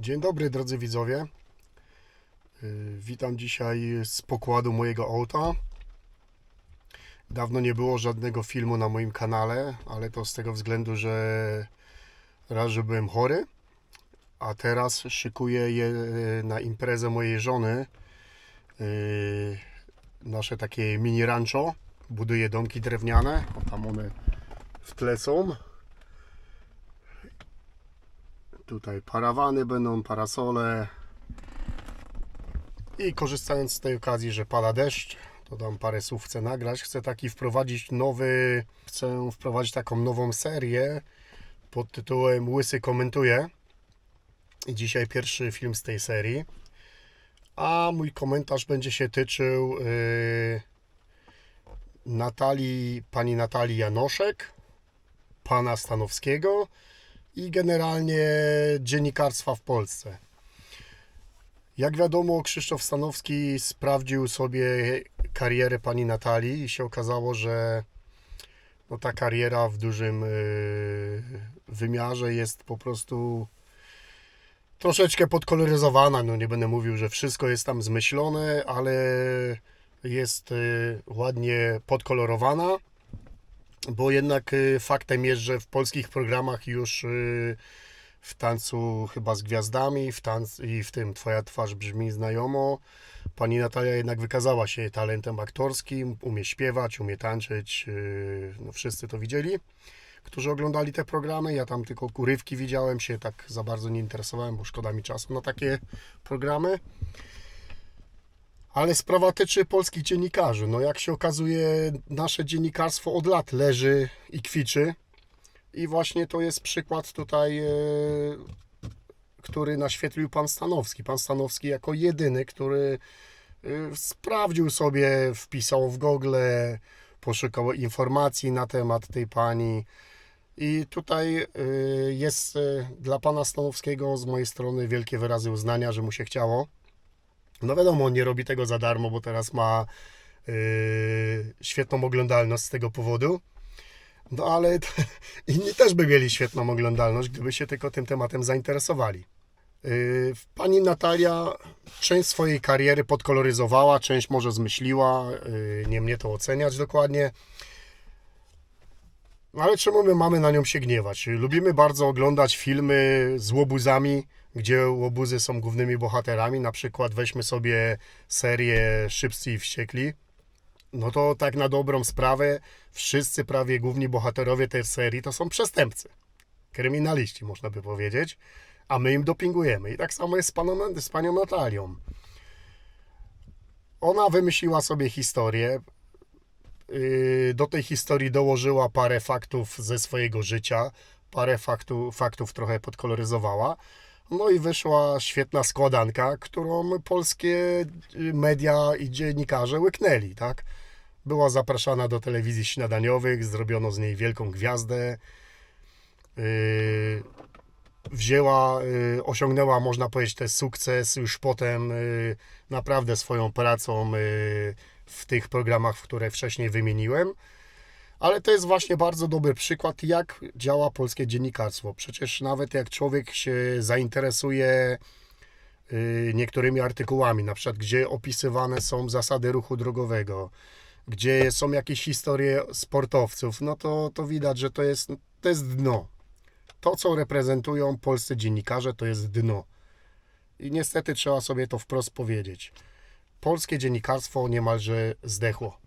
Dzień dobry drodzy widzowie. Yy, Witam dzisiaj z pokładu mojego auta. Dawno nie było żadnego filmu na moim kanale, ale to z tego względu, że raz, że byłem chory, a teraz szykuję je na imprezę mojej żony. Yy, Nasze takie mini rancho. Buduję domki drewniane. O, tam one w tle są. Tutaj parawany będą, parasole. I korzystając z tej okazji, że pada deszcz, to dam parę słów chcę nagrać. Chcę taki wprowadzić nowy, chcę wprowadzić taką nową serię pod tytułem Łysy komentuje. I dzisiaj pierwszy film z tej serii. A mój komentarz będzie się tyczył yy, Natalii, pani Natalii Janoszek, pana Stanowskiego i generalnie dziennikarstwa w Polsce. Jak wiadomo, Krzysztof Stanowski sprawdził sobie karierę pani Natalii i się okazało, że no, ta kariera w dużym yy, wymiarze jest po prostu troszeczkę podkoloryzowana. No nie będę mówił, że wszystko jest tam zmyślone, ale jest yy, ładnie podkolorowana bo jednak y, faktem jest, że w polskich programach już y, w tańcu chyba z gwiazdami w tanc i w tym Twoja twarz brzmi znajomo. Pani Natalia jednak wykazała się talentem aktorskim, umie śpiewać, umie tańczyć. y, No wszyscy to widzieli, którzy oglądali te programy. Ja tam tylko kurywki widziałem, się tak za bardzo nie interesowałem, bo szkoda mi czasu na takie programy. Ale sprawa tyczy polskich dziennikarzy. No jak się okazuje, nasze dziennikarstwo od lat leży i kwiczy. I właśnie to jest przykład tutaj, e, który naświetlił pan Stanowski. Pan Stanowski jako jedyny, który e, sprawdził sobie, wpisał w Google, poszukał informacji na temat tej pani. I tutaj e, jest dla pana Stanowskiego z mojej strony wielkie wyrazy uznania, że mu się chciało. No wiadomo, on nie robi tego za darmo, bo teraz ma yy, świetną oglądalność z tego powodu. No ale inni też by mieli świetną oglądalność, gdyby się tylko tym tematem zainteresowali. Yy, Pani Natalia część swojej kariery podkoloryzowała, część może zmyśliła, yy, nie mnie to oceniać dokładnie. No ale czemu my mamy na nią się gniewać? Lubimy bardzo oglądać filmy z łobuzami, gdzie łobuzy są głównymi bohaterami. Na przykład weźmy sobie serię Szybcy i Wściekli. No to tak na dobrą sprawę, wszyscy prawie główni bohaterowie tej serii to są przestępcy. Kryminaliści, można by powiedzieć. A my im dopingujemy. I tak samo jest z, paną, z panią Natalią. Ona wymyśliła sobie historię, Yy, do tej historii dołożyła parę faktów ze swojego życia, parę faktu, faktów trochę podkoloryzowała. No i wyszła świetna składanka, którą polskie yy, media i dziennikarze łyknęli, tak? Była zapraszana do telewizji śniadaniowych, zrobiono z niej wielką gwiazdę. Yy, wzięła, yy, osiągnęła, można powiedzieć, ten sukces już potem naprawdę swoją pracą w tych programach, które wcześniej wymieniłem. Ale to jest właśnie bardzo dobry przykład, jak działa polskie dziennikarstwo. Przecież nawet jak człowiek się zainteresuje y, niektórymi artykułami, na przykład gdzie opisywane są zasady ruchu drogowego, gdzie są jakieś historie sportowców, no to, to widać, że to jest, to jest dno. To, co reprezentują polscy dziennikarze, to jest dno. I niestety trzeba sobie to wprost powiedzieć polskie dziennikarstwo niemalże zdechło.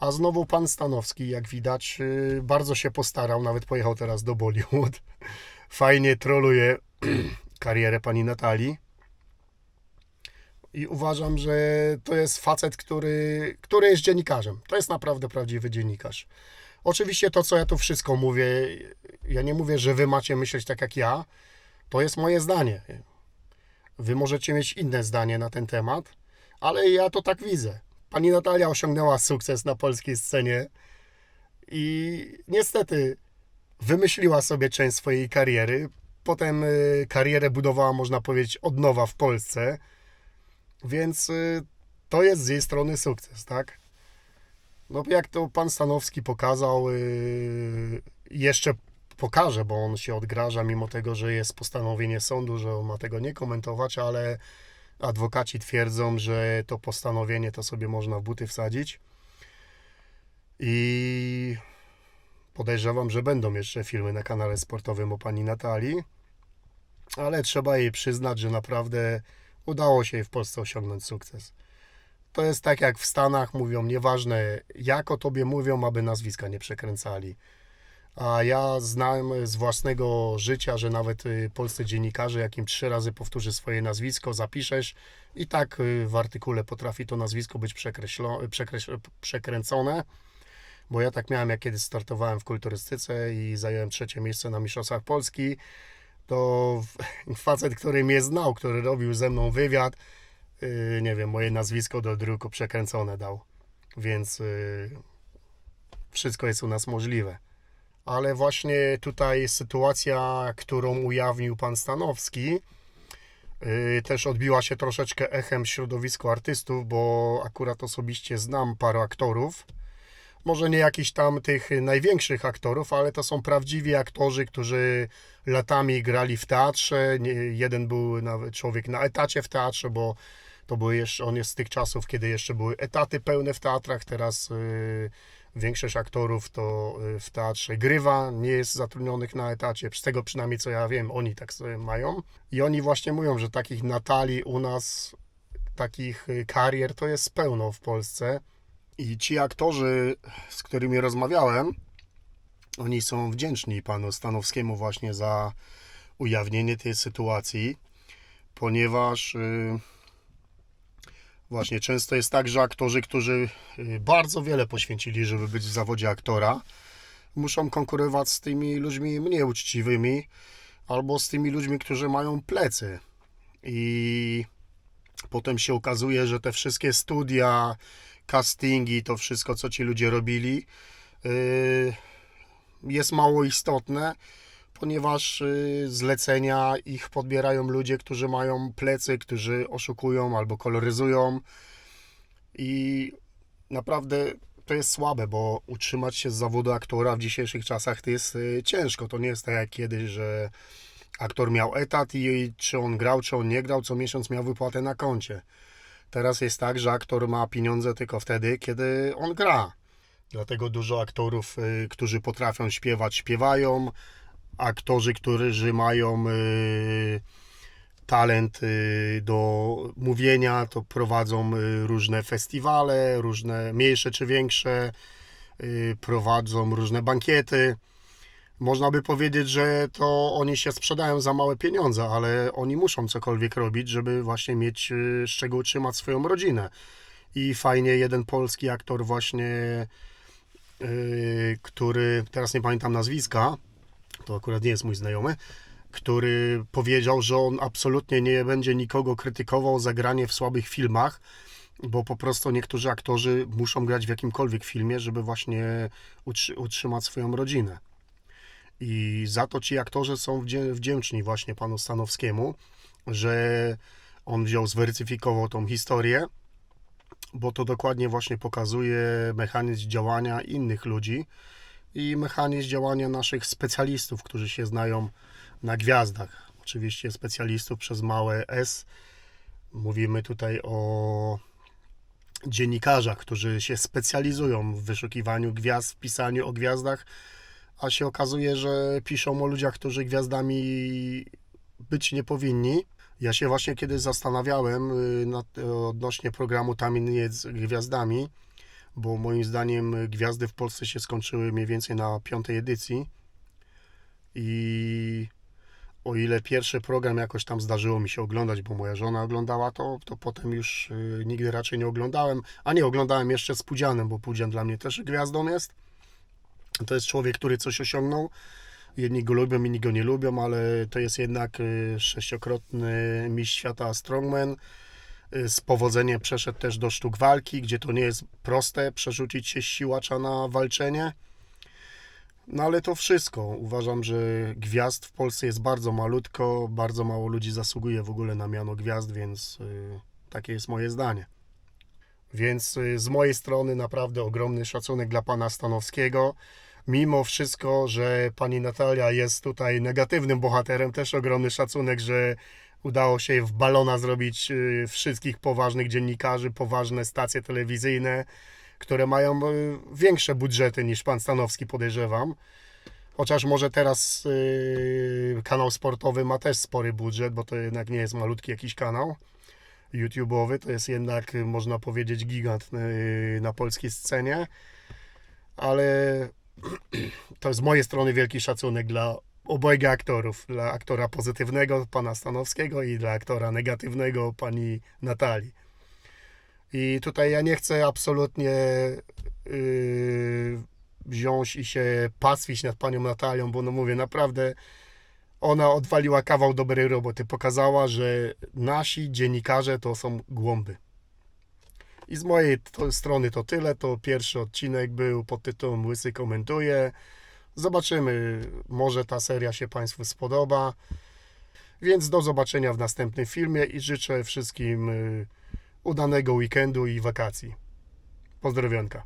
A znowu pan Stanowski, jak widać, yy, bardzo się postarał, nawet pojechał teraz do Bollywood. Fajnie troluje karierę pani Natalii. I uważam, że to jest facet, który, który jest dziennikarzem. To jest naprawdę prawdziwy dziennikarz. Oczywiście to, co ja tu wszystko mówię, ja nie mówię, że wy macie myśleć tak jak ja. To jest moje zdanie. Wy możecie mieć inne zdanie na ten temat, ale ja to tak widzę. Pani Natalia osiągnęła sukces na polskiej scenie i niestety wymyśliła sobie część swojej kariery. Potem y, karierę budowała, można powiedzieć, od nowa w Polsce, więc y, to jest z jej strony sukces, tak? No jak to pan Stanowski pokazał, y, jeszcze pokaże, bo on się odgraża, mimo tego, że jest postanowienie sądu, że on ma tego nie komentować, ale adwokaci twierdzą, że to postanowienie to sobie można w buty wsadzić. I podejrzewam, że będą jeszcze filmy na kanale sportowym o pani Natalii, ale trzeba jej przyznać, że naprawdę udało się jej w Polsce osiągnąć sukces. To jest tak jak w Stanach mówią, nieważne jak o tobie mówią, aby nazwiska nie przekręcali. A ja znam z własnego życia, że nawet y, polscy dziennikarze, jak im trzy razy powtórzy swoje nazwisko, zapiszesz i tak y, w artykule potrafi to nazwisko być przekręcone. Bo ja tak miałem, jak kiedyś startowałem w kulturystyce i zająłem trzecie miejsce na Mistrzostwach Polski, to facet, który mnie znał, który robił ze mną wywiad, y, nie wiem, moje nazwisko do druku przekręcone dał. Więc wszystko jest u nas możliwe. Ale właśnie tutaj sytuacja, którą ujawnił pan Stanowski, y, też odbiła się troszeczkę echem w środowisku artystów, bo akurat osobiście znam paru aktorów. Może nie jakichś tam tych największych aktorów, ale to są prawdziwi aktorzy, którzy latami grali w teatrze. Jeden był nawet człowiek na etacie w teatrze, bo to były jeszcze, on jest z tych czasów, kiedy jeszcze były etaty pełne w teatrach. Teraz y, większość aktorów to y, w teatrze grywa, nie jest zatrudnionych na etacie. Z tego przynajmniej co ja wiem, oni tak sobie mają. I oni właśnie mówią, że takich Natalii u nas, takich y, karier to jest pełno w Polsce. I ci aktorzy, z którymi rozmawiałem, oni są wdzięczni panu Stanowskiemu właśnie za ujawnienie tej sytuacji, ponieważ y, właśnie często jest tak, że aktorzy, którzy y, bardzo wiele poświęcili, żeby być w zawodzie aktora, muszą konkurować z tymi ludźmi mniej uczciwymi albo z tymi ludźmi, którzy mają plecy. I potem się okazuje, że te wszystkie studia, castingi, to wszystko, co ci ludzie robili, y, jest mało istotne, ponieważ y, zlecenia ich podbierają ludzie, którzy mają plecy, którzy oszukują albo koloryzują. I naprawdę to jest słabe, bo utrzymać się z zawodu aktora w dzisiejszych czasach to jest y, ciężko. To nie jest tak jak kiedyś, że aktor miał etat i czy on grał, czy on nie grał, co miesiąc miał wypłatę na koncie. Teraz jest tak, że aktor ma pieniądze tylko wtedy, kiedy on gra. Dlatego dużo aktorów, y, którzy potrafią śpiewać, śpiewają. Aktorzy, którzy mają y, talent y, do mówienia, to prowadzą y, różne festiwale, różne mniejsze czy większe, prowadzą różne bankiety. Można by powiedzieć, że to oni się sprzedają za małe pieniądze, ale oni muszą cokolwiek robić, żeby właśnie mieć z czego utrzymać swoją rodzinę. I fajnie jeden polski aktor właśnie, który, teraz nie pamiętam nazwiska, to akurat nie jest mój znajomy, który powiedział, że on absolutnie nie będzie nikogo krytykował za granie w słabych filmach, bo po prostu niektórzy aktorzy muszą grać w jakimkolwiek filmie, żeby właśnie utrzy- utrzymać swoją rodzinę. I za to ci aktorzy są wdzię- wdzięczni właśnie panu Stanowskiemu, że on wziął, zweryfikował tą historię, bo to dokładnie właśnie pokazuje mechanizm działania innych ludzi i mechanizm działania naszych specjalistów, którzy się znają na gwiazdach. Oczywiście specjalistów przez małe S. Mówimy tutaj o dziennikarzach, którzy się specjalizują w wyszukiwaniu gwiazd, w pisaniu o gwiazdach, a się okazuje, że piszą o ludziach, którzy gwiazdami być nie powinni. Ja się właśnie kiedyś zastanawiałem y, nad, odnośnie programu Tamieniec z gwiazdami, bo moim zdaniem gwiazdy w Polsce się skończyły mniej więcej na piątej edycji i o ile pierwszy program jakoś tam zdarzyło mi się oglądać, bo moja żona oglądała to, to potem już y, nigdy raczej nie oglądałem, a nie oglądałem jeszcze z Pudzianem, bo Pudzian dla mnie też gwiazdą jest. To jest człowiek, który coś osiągnął. Jedni go lubią, inni go nie lubią, ale to jest jednak y, sześciokrotny mistrz świata strongman. Y, Z powodzeniem przeszedł też do sztuk walki, gdzie to nie jest proste przerzucić się z siłacza na walczenie. No ale to wszystko. Uważam, że gwiazd w Polsce jest bardzo malutko, bardzo mało ludzi zasługuje w ogóle na miano gwiazd, więc y, takie jest moje zdanie. Więc y, z mojej strony naprawdę ogromny szacunek dla pana Stanowskiego. mimo wszystko, że pani Natalia jest tutaj negatywnym bohaterem, też ogromny szacunek, że udało się w balona zrobić y, wszystkich poważnych dziennikarzy, poważne stacje telewizyjne, które mają y, większe budżety niż pan Stanowski, podejrzewam. Chociaż może teraz y, kanał sportowy ma też spory budżet, bo to jednak nie jest malutki jakiś kanał YouTube'owy, to jest jednak, można powiedzieć, gigant na polskiej scenie. Ale to z mojej strony wielki szacunek dla obojga aktorów. Dla aktora pozytywnego, pana Stanowskiego i dla aktora negatywnego, pani Natalii. I tutaj ja nie chcę absolutnie yy, wziąć i się pastwić nad panią Natalią, bo no mówię, naprawdę ona odwaliła kawał dobrej roboty. Pokazała, że nasi dziennikarze to są głąby. I z mojej strony to tyle. To pierwszy odcinek był pod tytułem Łysy komentuje. Zobaczymy, może ta seria się Państwu spodoba. Więc do zobaczenia w następnym filmie i życzę wszystkim y, udanego weekendu i wakacji. Pozdrowionka.